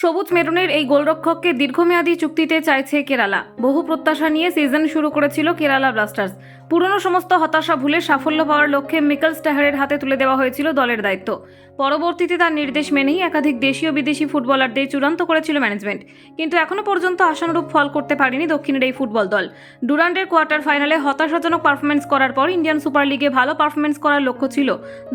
সবুজ মেরুনের এই গোলরক্ষককে দীর্ঘমেয়াদী চুক্তিতে চাইছে কেরালা। বহু প্রত্যাশা নিয়ে সিজন শুরু করেছিল কেরালা ব্লাস্টার্স। পুরনো সমস্ত হতাশা ভুলে সাফল্য পাওয়ার লক্ষ্যে মিকেল স্টাহারের হাতে তুলে দেওয়া হয়েছিল দলের দায়িত্ব। পরবর্তীতে তার নির্দেশ মেনেই একাধিক দেশীয় বিদেশি ফুটবলারদের চূড়ান্ত করেছিল ম্যানেজমেন্ট। কিন্তু এখনও পর্যন্ত আশানুরূপ ফল করতে পারেনি দক্ষিণের এই ফুটবল দল। ডুরান্ডের কোয়ার্টার ফাইনালে হতাশাজনক পারফরমেন্স করার পর ইন্ডিয়ান সুপার লিগে ভালো পারফরমেন্স করার লক্ষ্য ছিল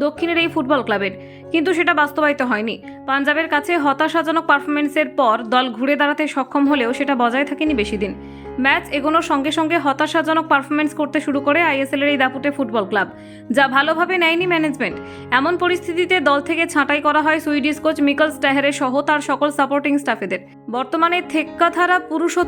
দক্ষিণের এই ফুটবল ক্লাবের। কিন্তু সেটা বাস্তবায়িত হয়নি। পাঞ্জাবের কাছে হতাশাজনক পারফরমেন্সের পর দল ঘুরে দাঁড়াতে সক্ষম হলেও সেটা বজায় থাকেনি বেশি দিন। ম্যাচ এগোনোর সঙ্গে সঙ্গে হতাশাজনক পারফরমেন্স করতে শুরু করে আইএসএলের এই দাপুটে ফুটবল ক্লাব, যা ভালোভাবে নেয়নি ম্যানেজমেন্ট। এমন পরিস্থিতিতে দল থেকে ছাঁটাই করা হয় সুইডিশ কোচ মিকল স্ট্যাহারের সহ তার সকল সাপোর্টিং স্টাফেদের। বর্তমানে থেক্কাথারা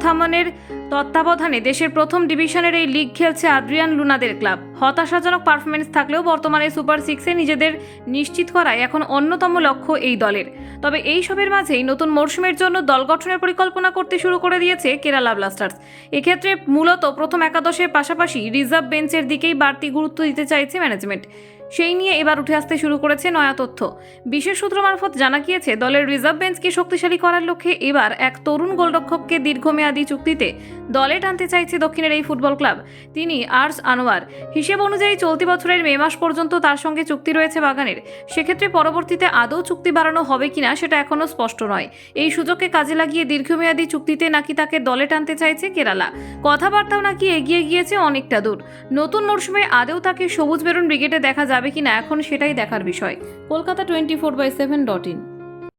থামানের তত্ত্বাবধানে দেশের প্রথম ডিভিশনের এই লিগ খেলছে আদ্রিয়ান লুনাদের ক্লাব। হতাশাজনক পারফরমেন্স থাকলেও বর্তমানে সুপার সিক্সে নিজেদের নিশ্চিত করায় এখন অন্যতম লক্ষ্য এই দলের। তবে এই সবের মাঝেই নতুন মরশুমের জন্য দল গঠনের পরিকল্পনা করতে শুরু করে দিয়েছে কেরালা ব্লাস্টার্স এক্ষেত্রে মূলত প্রথম একাদশের পাশাপাশি রিজার্ভ বেঞ্চের দিকেই বাড়তি গুরুত্ব দিতে চাইছে ম্যানেজমেন্ট সেই নিয়ে এবার উঠে আসতে শুরু করেছে নয়া তথ্য। বিশেষ সূত্র মারফত জানা গিয়েছে, দলের রিজার্ভ বেঞ্চকে শক্তিশালী করার লক্ষ্যে এবার এক তরুণ গোলরক্ষককে দীর্ঘমেয়াদী চুক্তিতে দলে টানতে চাইছে দক্ষিণের এই ফুটবল ক্লাব। তিনি আর্স আনোয়ার। হিসেব অনুযায়ী চলতি বছরের মে মাস পর্যন্ত তার সঙ্গে চুক্তি রয়েছে বাগানের। সেক্ষেত্রে পরবর্তীতে আদৌ চুক্তি বাড়ানো হবে কিনা সেটা এখনও স্পষ্ট নয়। এই সুযোগকে কাজে লাগিয়ে দীর্ঘমেয়াদী চুক্তিতে নাকি তাকে দলে টানতে চাইছে কেরালা। কথাবার্তাও নাকি এগিয়ে গিয়েছে অনেকটা দূর। নতুন মরশুমে আদৌ তাকে সবুজ বেরুন ব্রিগেডে দেখা যাবে কিনা এখন সেটাই দেখার বিষয়। Kolkata twenty four by seven dot in.